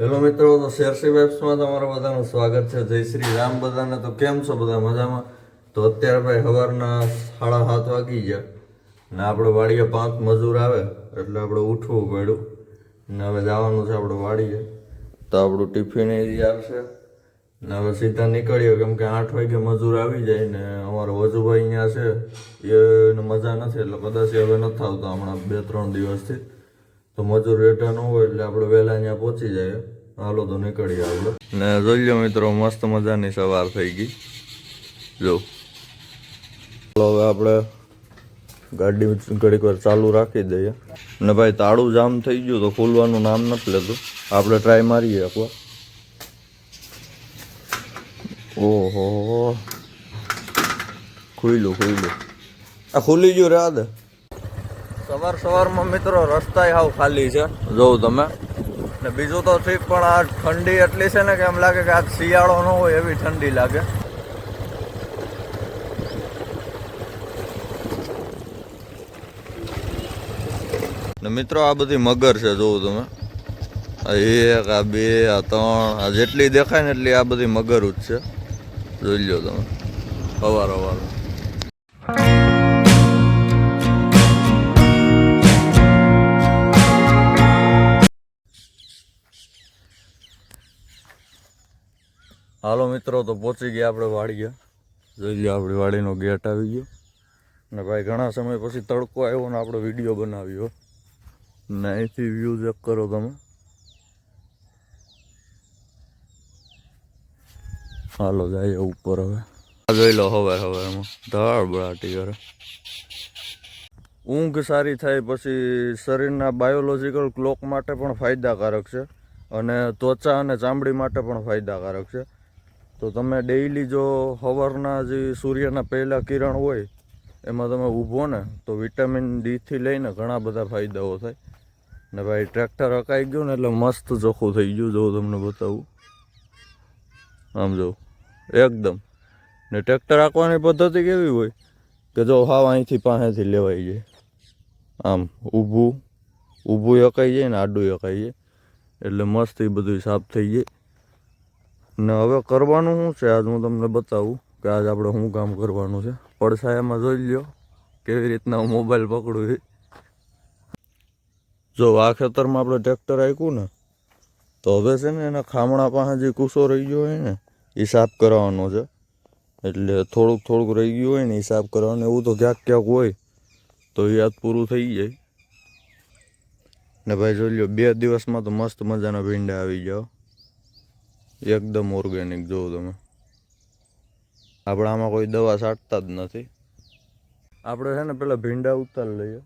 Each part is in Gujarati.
હેલો મિત્રો, તો શેરસી વેબ્સમાં તમારું બધાનું સ્વાગત છે. જય શ્રી રામ બધાને. તો કેમ છો બધા મજામાં? તો અત્યારે ભાઈ સવારના સાડા સાત વાગી ગયા ને આપણે વાડીએ પાંચ મજૂર આવે એટલે આપણે ઉઠવું પડ્યું ને હવે જવાનું છે આપણે વાડીએ. તો આપણું ટિફિન એ આવશે ને હવે સીધા નીકળીએ. કેમ કે આઠ વાગે મજૂર આવી જાય ને અમારો વજુભાઈ અહીંયા છે. એને મજા નથી એટલે કદાચ હવે નથી આવતા હમણાં બે ત્રણ દિવસથી. તો મજૂર રેટા ન હોય એટલે આપણે વહેલા અહીંયા પહોંચી જાય હાલો તો નીકળીએ આપણે. ને જોઈ લો મિત્રો, મસ્ત મજાની સવાર થઈ ગઈ. જો. ચાલો હવે આપણે ગાડી ઘડીક વાર ચાલુ રાખી દઈએ. ને ભાઈ, તાળું જામ થઈ ગયું તો ખુલવાનું નામ નથી લેતું. આપણે ટ્રાય મારીએ એકવાર. ઓહો. ખુલ્લું ખુલ્લું આ ખુલી ગયું રે દે સવાર સવારમાં મિત્રો રસ્તા હાવ ખાલી છે જોઉં તમે. ને બીજું તો ઠીક, પણ આ ઠંડી એટલી છે ને કે એમ લાગે કે આ શિયાળો ન હોય એવી ઠંડી લાગે. ને મિત્રો આ બધી મગર છે જોઉં તમે. આ એક, આ બે, આ ત્રણ, આ જેટલી દેખાય ને એટલી આ બધી મગર જ છે. જોઈ લો તમે. અવાર અવાર હાલો મિત્રો, તો પહોંચી ગયા આપણે વાડીએ. જોઈ લો આપણી વાડીનો ગેટ આવી ગયો. ને ભાઈ, ઘણા સમય પછી તડકો આવ્યો ને આપણો વીડિયો બનાવ્યો. ને અહીંથી વ્યૂ ચેક કરો તમે. હાલો, જાય ઉપર હવે. જોઈ લો, હવે હવે, એમાં ધડ બળાટી કરે. ઊંઘ સારી થાય પછી શરીરના બાયોલોજીકલ ક્લોક માટે પણ ફાયદાકારક છે. અને ત્વચા અને ચામડી માટે પણ ફાયદાકારક છે. તો તમે ડેઈલી જો સવારના જે સૂર્યના પહેલાં કિરણ હોય, એમાં તમે ઊભો ને, તો વિટામિન ડીથી લઈને ઘણા બધા ફાયદાઓ થાય. ને ભાઈ ટ્રેક્ટર અકાઈ ગયું ને એટલે મસ્ત ચોખ્ખું થઈ ગયું, જો તમને બતાવું. આમ જો, એકદમ. ને ટ્રેક્ટર આંકવાની પદ્ધતિ કેવી હોય? કે જો હાવ અહીંથી પાસેથી લેવાઈ જાય. આમ, ઊભું ઊભું અકાઈ જાય ને આડું અકાઈ જાય. એટલે મસ્ત એ બધું સાફ થઈ જાય. ને હવે કરવાનું શું છે? આજ હું તમને બતાવું કે આજ આપણે શું કામ કરવાનું છે. પડછાયામાં જોઈ લ્યો કેવી રીતના હું મોબાઈલ પકડું એ જો આ ખેતરમાં આપણે ટ્રેક્ટર આપ્યું ને, તો હવે છે ને એના ખામણા પાસે જે કૂસો રહી ગયો હોય ને, એ સાફ કરાવવાનો છે. એટલે થોડુંક થોડુંક રહી ગયું હોય ને, એ સાફ કરવાનું. એવું તો ક્યાંક ક્યાંક હોય, તો એ આજ પૂરું થઈ જાય. ને ભાઈ જોઈ લ્યો, બે દિવસમાં તો મસ્ત મજાના ભીંડા આવી જાઓ એકદમ ઓર્ગેનિક જોવો તમે. આપણે આમાં કોઈ દવા છાંટતા જ નથી. આપણે છે ને પેલા ભીંડા ઉતાર લઈએ.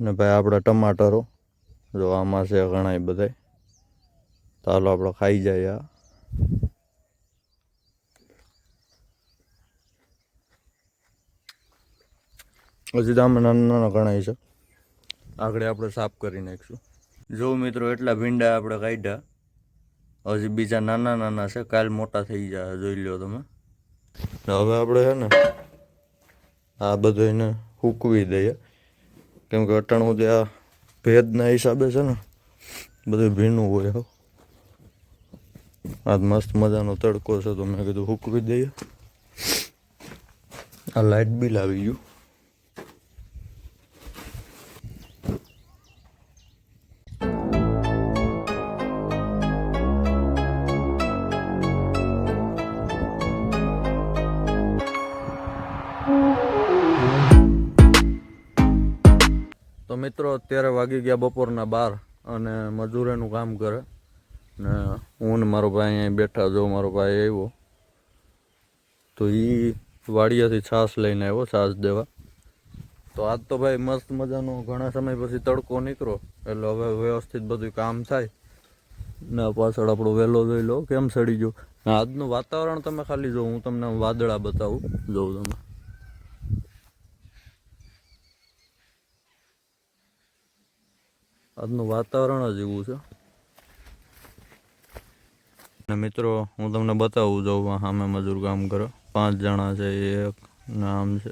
ને ભાઈ આપણા ટમાટરો જો આમાં છે ઘણા બધાય. તો હાલો આપણે ખાઈ જાય આ. હજી તો આમાં નાના નાના ઘણા છે. આગળ આપણે સાફ કરી નાખીશું. જો મિત્રો એટલા ભીંડા આપણે કાઢ્યા. હજી બીજા નાના નાના છે, કાલ મોટા થઈ જાય જોઈ લો તમે. હવે આપણે છે ને, આ બધું એને હૂકવી દઈએ. કેમ કે અટાણું આ ભેદના હિસાબે છે ને બધું ભીનું હોય આ મસ્ત મજાનો તડકો છે, તો મેં કીધું હૂકવી દઈએ. આ લાઇટ બિલ આવી ગયું. તો મિત્રો અત્યારે વાગી ગયા બપોરના બાર અને મજૂરેનું કામ કરે. ને હું ને મારો ભાઈ અહીં બેઠા જો મારો ભાઈ આવ્યો. તો એ વાડિયાથી છાશ લઈને આવ્યો, છાશ દેવા. તો આજ તો ભાઈ મસ્ત મજાનો ઘણા સમય પછી તડકો નીકળો એટલે હવે વ્યવસ્થિત બધું કામ થાય. ને પાછળ આપણો વહેલો જોઈ લો, કેમ સડી ગયો. આજનું વાતાવરણ તમે ખાલી જો, હું તમને વાદળા બતાવું. જોઉં તમે. આજનું વાતાવરણ જ એવું છે. અને મિત્રો હું તમને બતાવું જાઉં સામે મજૂર કામ કરો. પાંચ જણા છે એક નામ છે.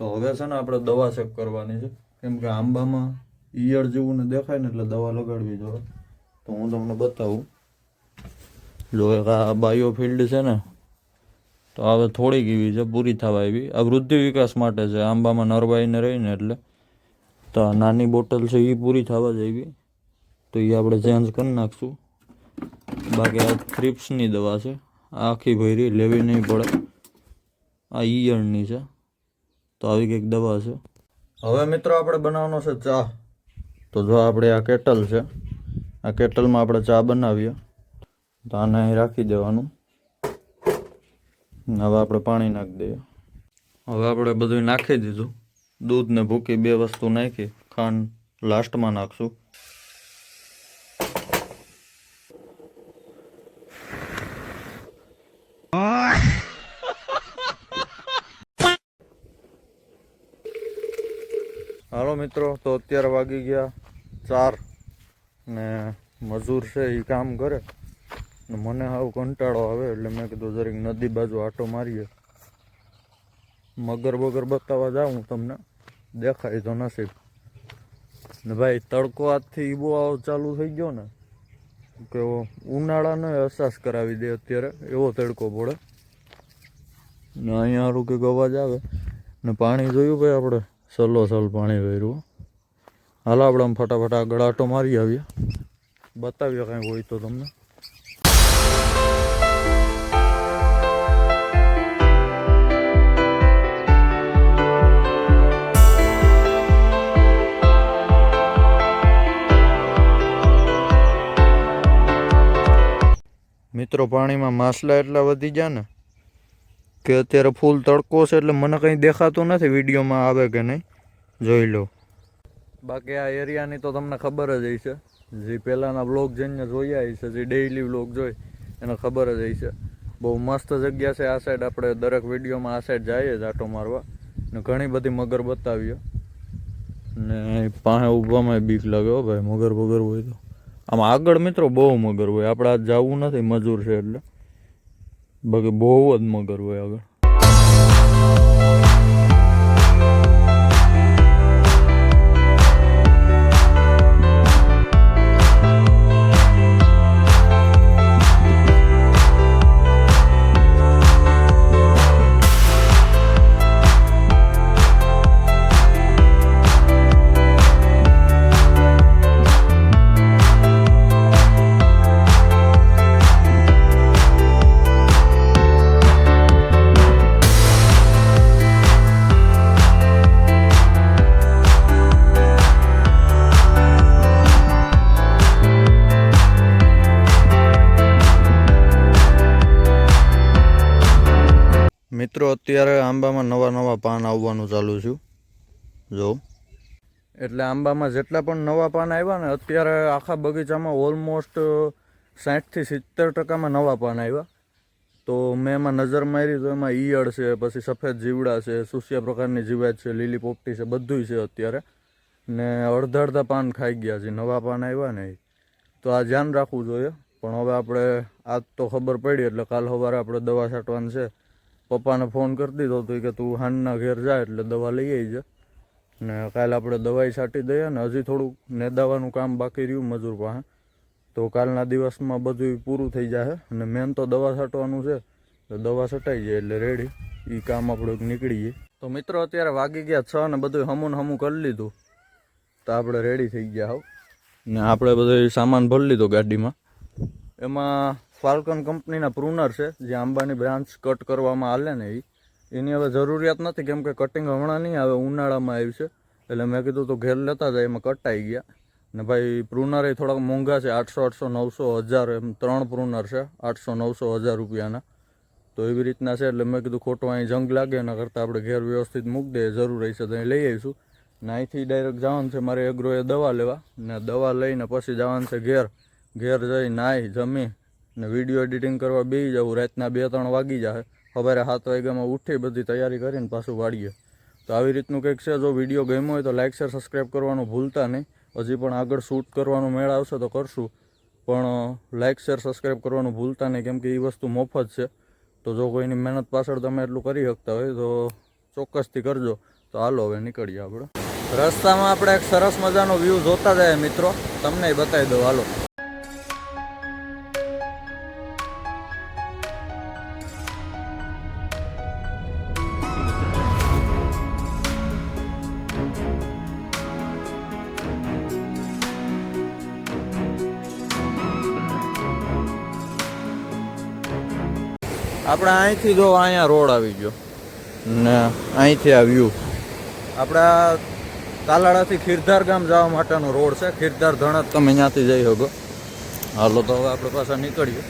તો હવે છે ને આપણે દવા ચેક કરવાની છે. કેમ કે આંબામાં ઈયળ જેવું ને દેખાય ને એટલે દવા લગાડવી જોઈએ તો હું તમને બતાવું. જો એક આ બાયો ફિલ્ડ છે ને તો હવે થોડીક એવી છે, પૂરી થવા એવી. આ વૃદ્ધિ વિકાસ માટે છે, આંબામાં નરવાઈને રહીને એટલે. તો નાની બોટલ છે એ પૂરી થવા જેવી તો એ આપણે ચેન્જ કરી નાખશું. બાકી આ થ્રિપ્સની દવા છે, આખી ભરી, લેવી નહીં પડે. આ ઈયળની છે, તો આવી કંઈક દવા છે. હવે મિત્રો આપણે બનાવવાનો છે ચા. તો જો આપણે આ કેટલ છે, આ કેટલમાં આપણે ચા બનાવીએ. તો આને રાખી દેવાનું. હવે આપણે પાણી નાખી દઈએ. હવે આપણે બધું નાખી દીધું. દૂધ ને ભૂકી બે વસ્તુ નાખી, ખાંડ લાસ્ટમાં નાખશું. હાલો મિત્રો, તો અત્યારે વાગી ગયા ચાર ને મજૂર છે એ કામ કરે. ને મને હાવ કંટાળો આવે એટલે મેં કીધું જરીક નદી બાજુ આટો મારીએ. મગર બગર બતાવવા જાઉં તમને. દેખાય તો નસીબ. ને ભાઈ, તડકો આજથી બહુ આવો ચાલુ થઈ ગયો ને, કે ઉનાળાનો અહેસાસ કરાવી દે અત્યારે. એવો તડકો પડે. ને અહીંયા સારું કંઈક અવાજ આવે. ને પાણી જોયું ભાઈ આપણે? સલો સલ પાણી વહેર્યું હાલો આપણે આમ ફટાફટ આગળ આટો મારી આવીએ. બતાવીએ કાંઈ હોય તો તમને. મિત્રો પાણીમાં માછલા એટલા વધી ગયા ને કે અત્યારે ફૂલ તડકો છે એટલે મને કંઈ દેખાતું નથી વિડીયોમાં આવે કે નહીં. જોઈ લો. બાકી આ એરિયાની તો તમને ખબર જ હશે. જે પહેલાંના બ્લોગ જઈને જોયા હશે, જે ડેઈલી બ્લોગ જોઈ એને ખબર જ હશે. બહુ મસ્ત જગ્યા છે આ સાઈડ આપણે દરેક વિડીયોમાં આ સાઈડ જઈએ જ આટો મારવા. ને ઘણી બધી મગર બતાવીએ. ને પાસે ઊભામાં બીક લાગે હો ભાઈ, મગર બગર હોય તો. આમ આગળ મિત્રો બહુ મગર હોય. આપણે આજ જવું નથી, મજૂર છે એટલે. બાકી બહુ જ મગર હોય આગળ. મિત્રો, અત્યારે આંબામાં નવા નવા પાન આવવાનું ચાલુ છું જો. એટલે આંબામાં જેટલા પણ નવા પાન આવ્યા ને, અત્યારે આખા બગીચામાં ઓલમોસ્ટ સાઠથી સિત્તેર ટકામાં નવા પાન આવ્યા. તો મેં એમાં નજર મારી, તો એમાં ઈયળ છે, પછી સફેદ જીવડા છે, સુસ્યા પ્રકારની જીવાત છે, લીલી પોપટી છે, બધુંય છે અત્યારે. ને અડધા અડધા પાન ખાઈ ગયા છે, નવા પાન આવ્યા ને. તો આ ધ્યાન રાખવું જોઈએ. પણ હવે આપણે, આજ તો ખબર પડી, એટલે કાલ સવારે આપણે દવા છાંટવાની છે. પપ્પાને ફોન કરી દીધો તો ઈ કે તું હાનના ઘેર જા એટલે દવા લઈ આવી ને કાલે આપણે દવાઈ છાંટી દઈએ ને હજી થોડુંક નેદાવાનું કામ બાકી રહ્યું મજૂર પાસે. તો કાલના દિવસમાં બધું પૂરું થઈ જશે અને મેન તો દવા છાંટવાનું છે. તો દવા છટાઈ જાય એટલે રેડી એ કામ આપણું નીકળી જાય. તો મિત્રો અત્યારે વાગી ગયા છ ને બધું હમું હમું કરી લીધું. તો આપણે રેડી થઈ ગયા હોવ ને આપણે બધો સામાન ભરી લીધો ગાડીમાં. એમાં ફાલ્કન કંપનીના પ્રુનર છે, જે આંબાની બ્રાન્ચ કટ કરવામાં હાલે ને એ એની હવે જરૂરિયાત નથી, કેમ કે કટિંગ હમણાં નહીં આવે, ઉનાળામાં આવ્યું છે. એટલે મેં કીધું તો ઘેર લેતા જાય, એમાં કટાઈ ગયા. ને ભાઈ, પ્રુનર એ થોડાક મોંઘા છે, આઠસો આઠસો, નવસો, હજાર એમ, ત્રણ પ્રુનર છે, આઠસો, નવસો, હજાર રૂપિયાના. તો એવી રીતના છે, એટલે મેં કીધું ખોટું અહીં જંગ લાગે, એના કરતાં આપણે ઘેર વ્યવસ્થિત મૂકી દઈએ જરૂર હશે તો અહીં લઈ આવીશું. ને અહીંથી ડાયરેક્ટ જવાનું છે, મારે એગ્રોએ દવા લેવા. ને દવા લઈને પછી જવાનું છે ઘેર. ઘેર જઈ નાહી જમી ને વીડિયો એડિટિંગ કરવા બેસી જવું રાતના બે ત્રણ વાગી જાય. સવારે સાત વાગ્યામાં ઉઠી બધી તૈયારી કરીને પાછું વાળીએ. તો આવી રીતનું કંઈક છે, જો વીડિયો ગમ્યો હોય તો લાઇક શેર સબસ્ક્રાઈબ કરવાનું ભૂલતા નહીં. હજી પણ આગળ શૂટ કરવાનો મેળ આવશે તો કરશું. પણ લાઇક શેર સબસ્ક્રાઈબ કરવાનું ભૂલતા નહીં, કેમ કે એ વસ્તુ મફત છે. તો જો કોઈની મહેનત પાછળ તમે એટલું કરી શકતા હોય તો ચોક્કસથી કરજો. તો હાલો, હવે નીકળીએ આપણે. રસ્તામાં આપણે એક સરસ મજાનો વ્યૂ જોતા જાય મિત્રો. તમને બતાવી દઉં, હાલો. આપણે અહીંથી જો અહીંયા રોડ આવી ગયો. ને અહીંથી આ વ્યૂ આપણા તાલાળાથી ખીરધાર ગામ જવા માટેનો રોડ છે. ખીરધાર ધણત, તમે ત્યાંથી જઈ શકો. હાલો તો હવે આપણે પાછા નીકળીએ.